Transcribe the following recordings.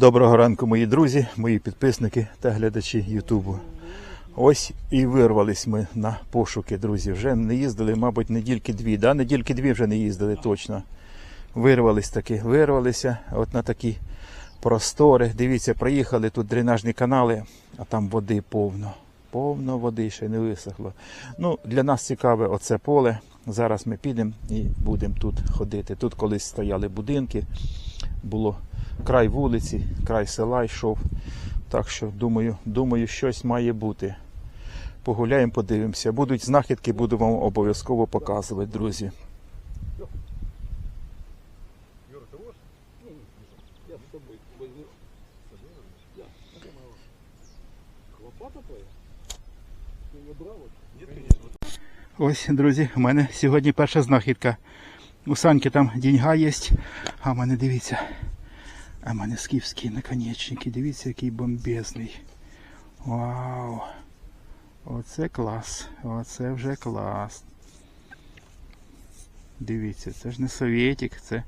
Доброго ранку, мої друзі, мої підписники та глядачі Ютубу. Ось і вирвались ми на пошуки, друзі. Вже не їздили, мабуть, недільки дві. Да? Недільки дві вже не їздили точно. Вирвались таки, вирвалися от на такі простори. Дивіться, проїхали тут дренажні канали, а там води повно. Повно води ще не висохло. Ну, для нас цікаве оце поле. Зараз ми підемо і будемо тут ходити. Тут колись стояли будинки, було край вулиці, край села йшов. Так що думаю, думаю, щось має бути. Погуляємо, подивимося. Будуть знахідки, буду вам обов'язково показувати, друзі. Ось, друзі, у мене сьогодні перша знахідка. У Саньки там деньга є, а в мене дивіться. А в мене скіфські наконечники. Дивіться, який бомбезний. Вау! Оце клас. Оце вже клас. Дивіться, це ж не совєтик, це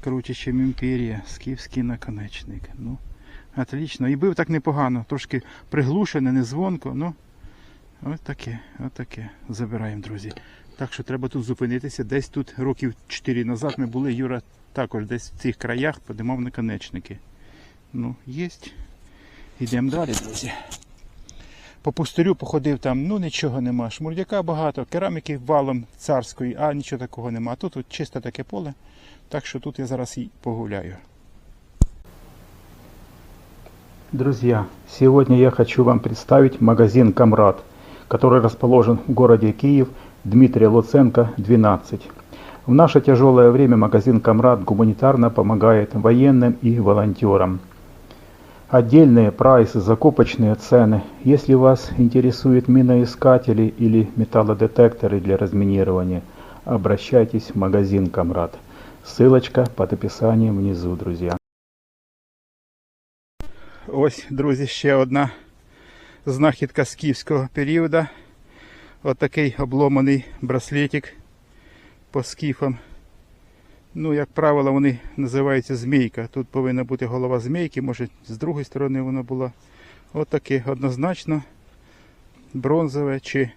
круче, ніж імперія. Скіфський наконечник. Ну, отлично. І бив так непогано. Трошки приглушене, не звонко. Ну, Ось таке, ось таке. Забираємо, друзі. Так що треба тут зупинитися. Десь тут років 4 назад ми були, Юра також десь в цих краях подимав наконечники. Ну, є. Йдемо далі, друзі. По пустирю походив там, ну нічого нема. Шмурдяка багато, кераміки валом царської, а нічого такого нема. Тут, тут чисте таке поле. Так що тут я зараз і погуляю. Друзья, сегодня я хочу вам представить магазин «Камрад», который расположен в городе Киев, Дмитрия Луценко, 12. В наше тяжелое время магазин «Камрад» гуманитарно помогает военным и волонтерам. Отдельные прайсы, закупочные цены. Если вас интересуют миноискатели или металлодетекторы для разминирования, обращайтесь в магазин «Камрад». Ссылочка под описанием внизу, друзья. Ось, друзі, ще одна знахідка скіфського періоду. Отакий обломаний браслетик по скіфам. Ну, як правило, вони називаються змійка. Тут повинна бути голова змійки, може з другої сторони вона була. Отаке однозначно бронзове чи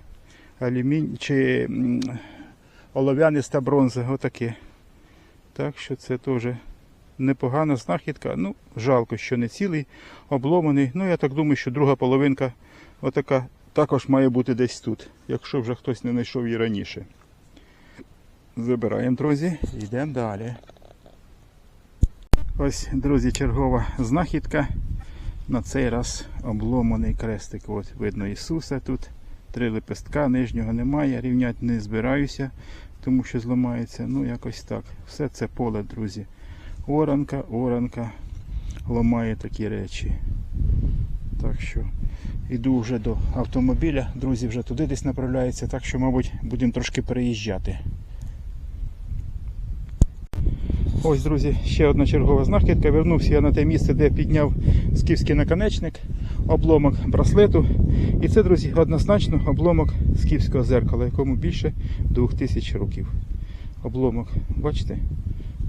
алюмінь, чи олов'яниста бронза. Отаке. Так що це теж непогана знахідка. Ну, жалко, що не цілий, обломаний. Ну, я так думаю, що друга половинка отака також має бути десь тут, якщо вже хтось не знайшов її раніше. Забираємо, друзі, йдемо далі. Ось, друзі, чергова знахідка. На цей раз обломаний крестик. От видно Ісуса тут. Три лепестка, нижнього немає, рівняти не збираюся, тому що зламається. Ну, якось так. Все це поле, друзі. Оранка, оранка ламає такі речі. Так що йду вже до автомобіля. Друзі вже туди десь направляються, так що, мабуть, будемо трошки переїжджати. Ось, друзі, ще одна чергова знахідка. Вернувся я на те місце, де підняв скіфський наконечник, обломок браслету. І це, друзі, однозначно обломок скіфського зеркала, якому більше 2000 років. Обломок, бачите?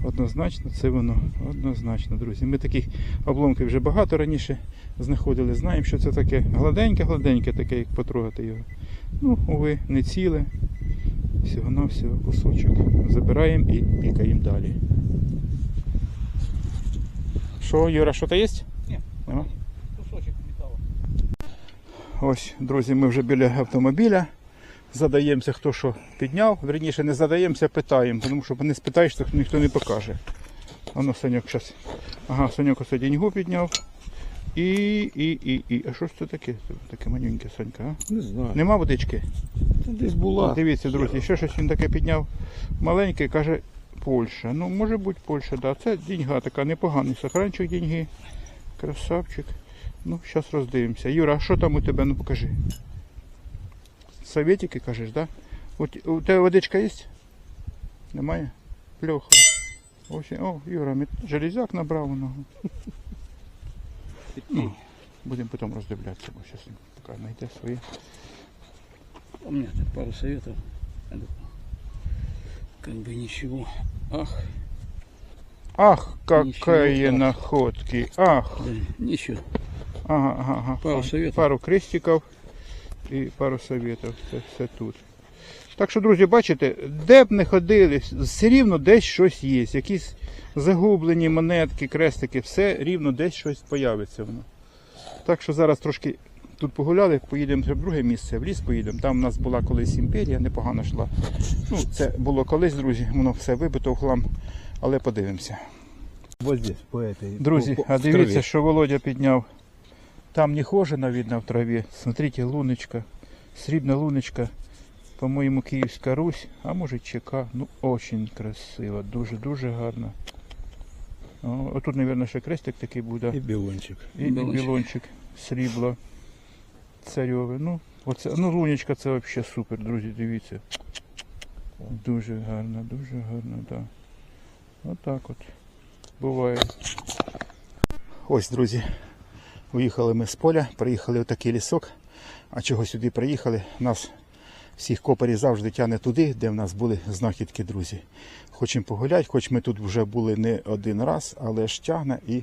Однозначно, це воно. Однозначно, друзі. Ми таких обломків вже багато раніше знаходили. Знаємо, що це таке гладеньке-гладеньке, таке, як потрогати його. Ну, уви, не ціле. Всього-навсього кусочок. Забираємо і пікаємо далі. Що, Юра, що то є? Ні. Нема? Кусочек металу. Ось, друзі, ми вже біля автомобіля. Задаємося, хто що підняв. Верніше, не задаємося, питаємо, тому що не спитаєш, то ніхто не покаже. Воно Саньок зараз. Ага, Саньок ось деньгу підняв. І, і, і, і. А що ж це таке? Це Таке манюньке, Санька, а? Не знаю. Нема водички? Це десь була. Дивіться, друзі, ще щось він таке підняв. Маленьке, каже, Польща. Ну, може бути Польща, да. Це деньга така, непоганий сохранчик деньги. Красавчик. Ну, зараз роздивимося. Юра, а що там у тебе? Ну покажи. Советики кажеш, да? У, у тебе водичка є? Немає? Пльоха. О, Юра, железяк набрав воно. Ну, будемо потім роздивлятися, бо зараз поки знайде своє. У меня тут пару советов. Как бы ничего. Ах, Ах, какая Ничего. находки. Ах. Да, Ничего. Ага, ага, ага. Пару советов. Пару крестиків і пару советів. Це все тут. Так що, друзі, бачите, де б не ходили, все рівно десь щось є. Якісь загублені монетки, крестики, все рівно десь щось появиться воно. Так що зараз трошки тут погуляли, поїдемо в друге місце, в ліс поїдемо. Там у нас була колись імперія, непогано йшла. Ну, це було колись, друзі, воно все вибито в хлам, але подивимося. Друзі, а дивіться, що Володя підняв. Там не хожена видно в траві. Смотрите, луночка. Срібна луночка. По-моєму, Київська Русь, а може ЧК. Ну, очень красиво, дуже-дуже гарно. О, отут, мабуть, ще крестик такий буде. И белончик. І, і Білончик. білончик, срібло. Царьове. Ну, оце, ну, лунечка це взагалі супер, друзі, дивіться. Дуже гарно, дуже гарно, так. Да. Отак от. Буває. Ось, друзі. Уїхали ми з поля, приїхали в такий лісок. А чого сюди приїхали? Нас всіх копарів завжди тягне туди, де в нас були знахідки, друзі. Хочемо погуляти, хоч ми тут вже були не один раз, але ж тягне і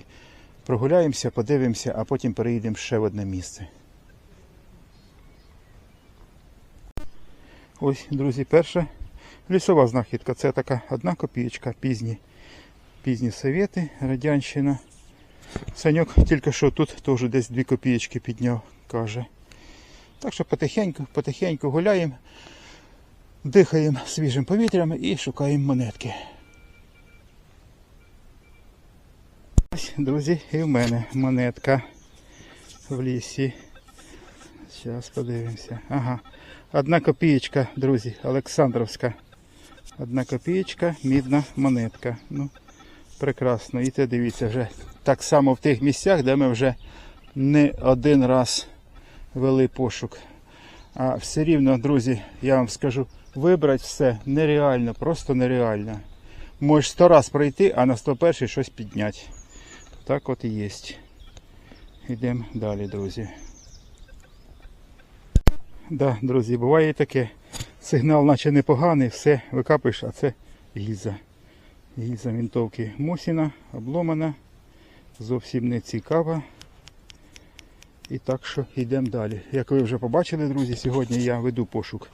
прогуляємося, подивимося, а потім переїдемо ще в одне місце. Ось, друзі, перша лісова знахідка. Це така одна копієчка, пізні, пізні совєти, радянщина. Саньок тільки що тут теж десь дві копієчки підняв, каже. Так що потихеньку, потихеньку гуляємо, дихаємо свіжим повітрям і шукаємо монетки. Ось, друзі, і в мене монетка в лісі. Зараз подивимося. Ага. Одна копієчка, друзі, Олександровська. Одна копієчка, мідна монетка. Ну, прекрасно. І це дивіться вже так само в тих місцях, де ми вже не один раз вели пошук. А все рівно, друзі, я вам скажу, вибрати все нереально, просто нереально. Можеш сто раз пройти, а на 101 щось підняти. Так от і є. Йдемо далі, друзі. Да, друзі, буває таке. Сигнал наче непоганий, все, викапуєш, а це гільза. Гільза винтовки Мосіна, обломана. Зовсім не цікава. І так що йдемо далі. Як ви вже побачили, друзі, сьогодні я веду пошук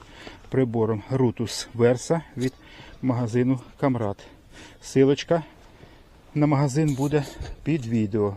прибором Rutus Versa від магазину Камрад. Силочка на магазин буде під відео.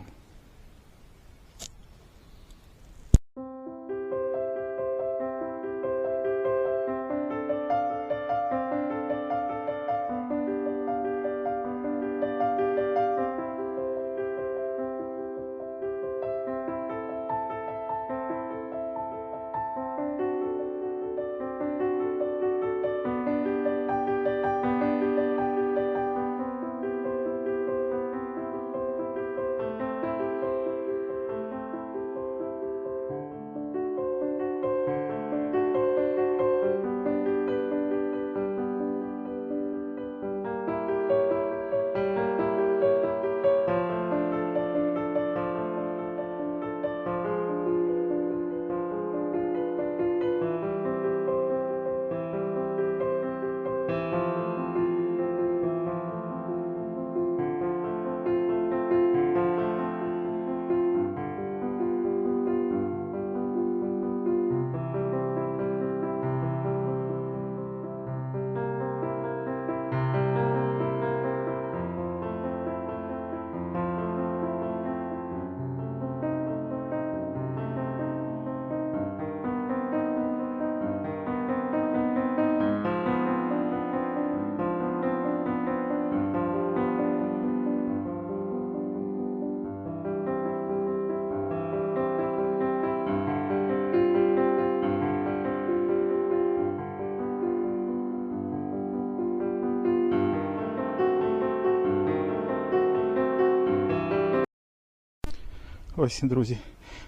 Ось, друзі,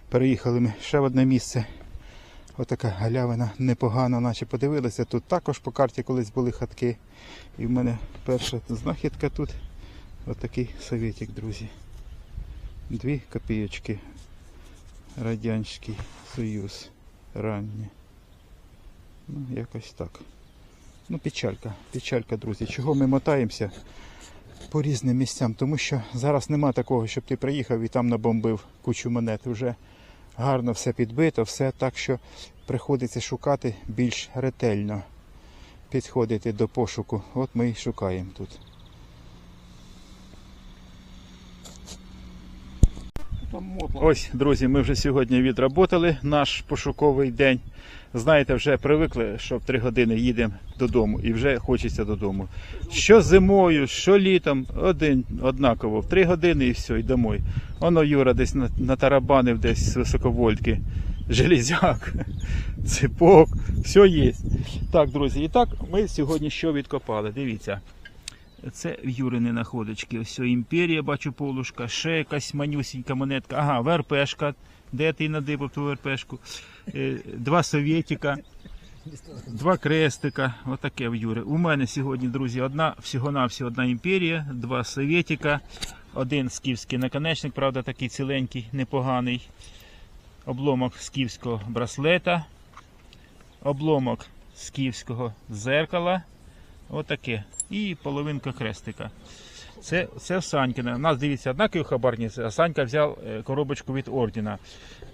переїхали ми ще в одне місце. Отака галявина непогано, наче подивилися. Тут також по карті колись були хатки. І в мене перша знахідка тут. Отакий совєтик, друзі. Дві копійочки. Радянський Союз. Раннє. Ну, якось так. Ну, печалька, печалька, друзі. Чого ми мотаємося? По різним місцям, тому що зараз нема такого, щоб ти приїхав і там набомбив кучу монет. Вже гарно все підбито, все так, що приходиться шукати більш ретельно, підходити до пошуку. От ми і шукаємо тут. Там мотла. Ось, друзі, ми вже сьогодні відработали наш пошуковий день. Знаєте, вже привикли, що в три години їдемо додому і вже хочеться додому. Що зимою, що літом, один однаково. В три години і все, і домой. Воно Юра десь на- натарабанив десь з високовольтки. Железяк, ципок, все є. Так, друзі, і так ми сьогодні що відкопали? Дивіться. Це в Юрини находочки. Ось імперія, бачу полушка, ще якась манюсінька монетка. Ага, ВРПшка. Де ти надибав ту ВРПшку? Е, Два совєтіка, два крестика. Отаке в Юри. У мене сьогодні, друзі, одна, всього-навсього одна імперія, два совєтіка, один скіфський наконечник, правда, такий ціленький, непоганий. Обломок скіфського браслета, обломок скіфського зеркала. Отаке. І половинка хрестика. Це, це Санькіна. У нас дивіться однакові хабарниці, а Санька взяв е, коробочку від ордена.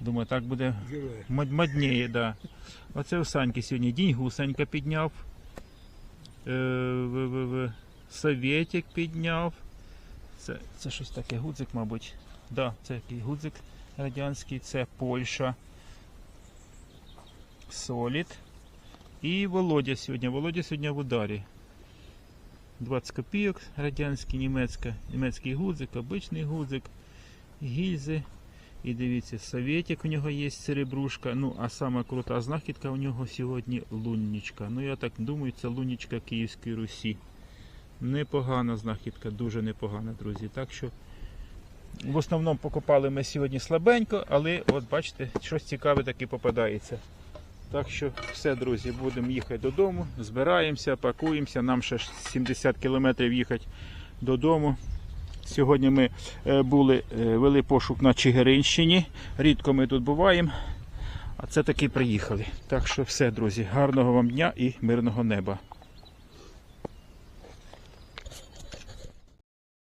Думаю, так буде мод- модніє, да. Оце в Саньки сьогодні діньгу Санька підняв. Е, Совєтик підняв. Це, це щось таке гудзик, мабуть. Да, це який гудзик радянський, це Польща. Солід. І Володя сьогодні. Володя сьогодні в ударі. 20 копійок радянський, німецька, німецький гудзик, обичний гудзик, гільзи. І дивіться, совєтик у нього є серебрушка. Ну, а сама крута знахідка у нього сьогодні луннічка. Ну, я так думаю, це луннічка Київської Русі. Непогана знахідка, дуже непогана, друзі. Так що в основному покупали ми сьогодні слабенько, але от бачите, щось цікаве таки попадається. Так що все, друзі, будемо їхати додому, збираємося, пакуємося. Нам ще 70 кілометрів їхати додому. Сьогодні ми е, були, е, вели пошук на Чигиринщині. Рідко ми тут буваємо, а це таки приїхали. Так що все, друзі, гарного вам дня і мирного неба.